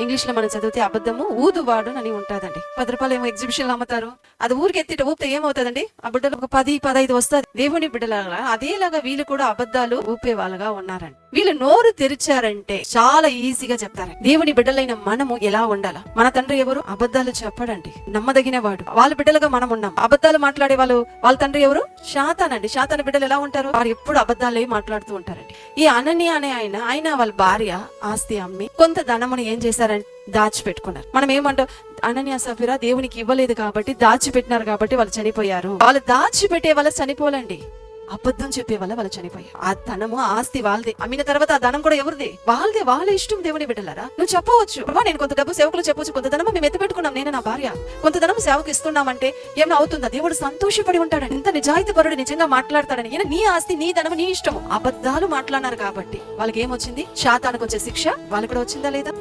ఇంగ్లీష్లో మనం చదివితే అబద్ధము ఊదువాడు అని ఉంటుందండి. పది రూపాయలు ఏమో ఎగ్జిబిషన్లో అమ్ముతారు. అది ఊరికి ఎత్తిట ఊపితే ఏమవుతుందండి? ఆ బిడ్డలు ఒక పది పదహైదు వస్తుంది దేవుని బిడ్డలాగా అదేలాగా వీళ్ళు కూడా అబద్ధాలు ఊపే వాళ్ళగా ఉన్నారండి. వీళ్ళు నోరు తెరిచారంటే చాలా ఈజీగా చెప్తారు దేవుని బిడ్డలైన మనము ఎలా ఉండాలా? మన తండ్రి ఎవరు? అబద్ధాలు చెప్పడండి. నమ్మదగిన వాడు వాళ్ళ బిడ్డలుగా మనం ఉన్నాం. అబద్ధాలు మాట్లాడే వాళ్ళు వాళ్ళ తండ్రి ఎవరు? శాతానండి. శాతాన బిడ్డలు ఎలా ఉంటారు? వారు ఎప్పుడు అబద్ధాలే మాట్లాడుతూ ఉంటారండి. ఈ అనన్య అనే ఆయన. ఆయన వాళ్ళ భార్య ఆస్తి అమ్మి కొంత ధనమును ఏం చేశారంటే దాచిపెట్టుకున్నారు. మనం ఏమంటాం అనన్య సఫిరా దేవునికి ఇవ్వలేదు కాబట్టి దాచిపెట్టినారు కాబట్టి వాళ్ళు చనిపోయారు. వాళ్ళు దాచిపెట్టే వాళ్ళు చనిపోలండి అబద్ధం చెప్పే వల్ల వాళ్ళు చనిపోయారు. ఆ ధనము ఆస్తి వాళ్ళదే. అమ్మిన తర్వాత ఆ ధనం కూడా ఎవరిది? వాళ్ళదే వాళ్ళ ఇష్టం దేవుని బిడ్డలారా? నువ్వు చెప్పవచ్చు. ప్రభా నేను కొంత డబ్బు సేవకులు చెప్పవచ్చు. కొంత ధనము మేము ఎత్తి పెట్టుకున్నాం నేను నా భార్య. కొంత ధనము సేవకు ఇస్తున్నామంటే ఏమైనా అవుతుందా? దేవుడు సంతోషపడి ఉంటాడు ఎంత నిజాయితీ పరుడు నిజంగా మాట్లాడతాడని. ఈయన నీ ఆస్తి నీ ధనము నీ ఇష్టం అబద్ధాలు మాట్లాడినారు కాబట్టి. వాళ్ళకి ఏమొచ్చింది? శాతానికి వచ్చే శిక్ష. వాళ్ళకి కూడా వచ్చిందా లేదా?